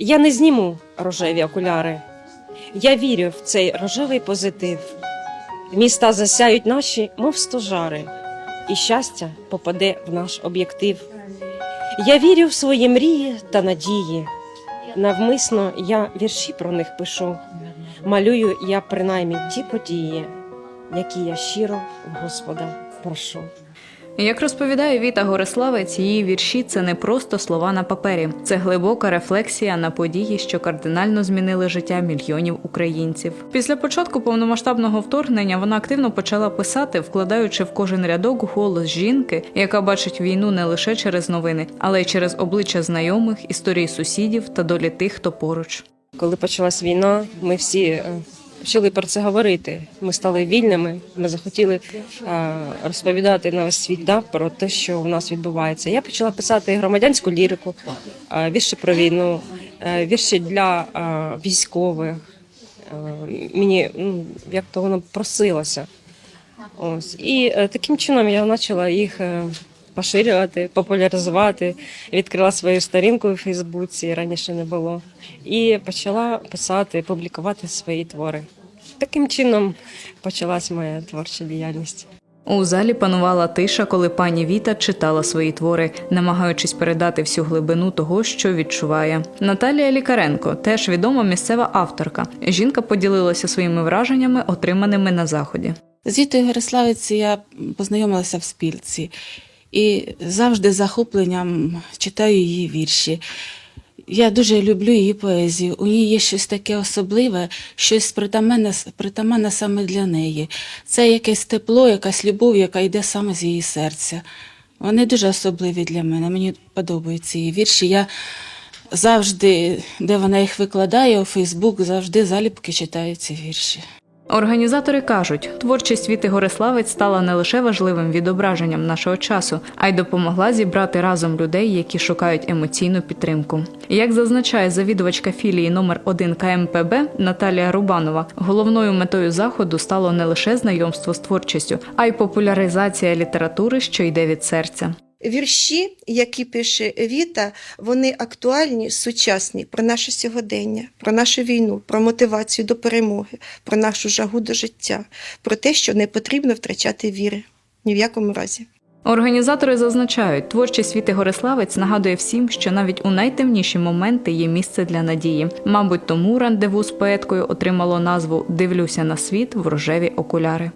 Я не зніму рожеві окуляри. Я вірю в цей рожевий позитив. Міста засяють наші, мов стожари, і щастя попаде в наш об'єктив. Я вірю в свої мрії та надії. Навмисно я вірші про них пишу. Малюю я принаймні ті події, які я щиро Господа прошу. Як розповідає Віта Гориславець, її вірші це не просто слова на папері, це глибока рефлексія на події, що кардинально змінили життя мільйонів українців. Після початку повномасштабного вторгнення вона активно почала писати, вкладаючи в кожен рядок голос жінки, яка бачить війну не лише через новини, але й через обличчя знайомих, історії сусідів та долі тих, хто поруч. Коли почалась війна, ми всі е, почали про це говорити. Ми стали вільними. Ми захотіли е, розповідати на світ да, про те, що в нас відбувається. Я почала писати громадянську лірику, е, вірші про війну, е, вірші для військових. Мені ну, як то воно просилося. Ось і таким чином я почала їх поширювати, популяризувати. Відкрила свою сторінку у Фейсбуці, раніше не було, і почала писати, публікувати свої твори. Таким чином почалась моя творча діяльність. У залі панувала тиша, коли пані Віта читала свої твори, намагаючись передати всю глибину того, що відчуває. Наталія Лікаренко, теж відома місцева авторка. Жінка поділилася своїми враженнями, отриманими на заході. З Вітою Гориславиці я познайомилася в спільці і завжди захопленням читаю її вірші. Я дуже люблю її поезію. У ній є щось таке особливе, щось притаманне, притаманне саме для неї. Це якесь тепло, якась любов, яка йде саме з її серця. Вони дуже особливі для мене. Мені подобаються її вірші. Я завжди, де вона їх викладає, у Фейсбук, завжди залюбки читаю ці вірші. Організатори кажуть, творчість Віти Гориславець стала не лише важливим відображенням нашого часу, а й допомогла зібрати разом людей, які шукають емоційну підтримку. Як зазначає завідувачка філії номер 1 КМПБ Наталія Рубанова, головною метою заходу стало не лише знайомство з творчістю, а й популяризація літератури, що йде від серця. Вірші, які пише Віта, вони актуальні, сучасні про наше сьогодення, про нашу війну, про мотивацію до перемоги, про нашу жагу до життя, про те, що не потрібно втрачати віри ні в якому разі. Організатори зазначають, творчість Віти Гориславець нагадує всім, що навіть у найтемніші моменти є місце для надії. Мабуть, тому рандеву з поеткою отримало назву Дивлюся на світ в рожеві окуляри.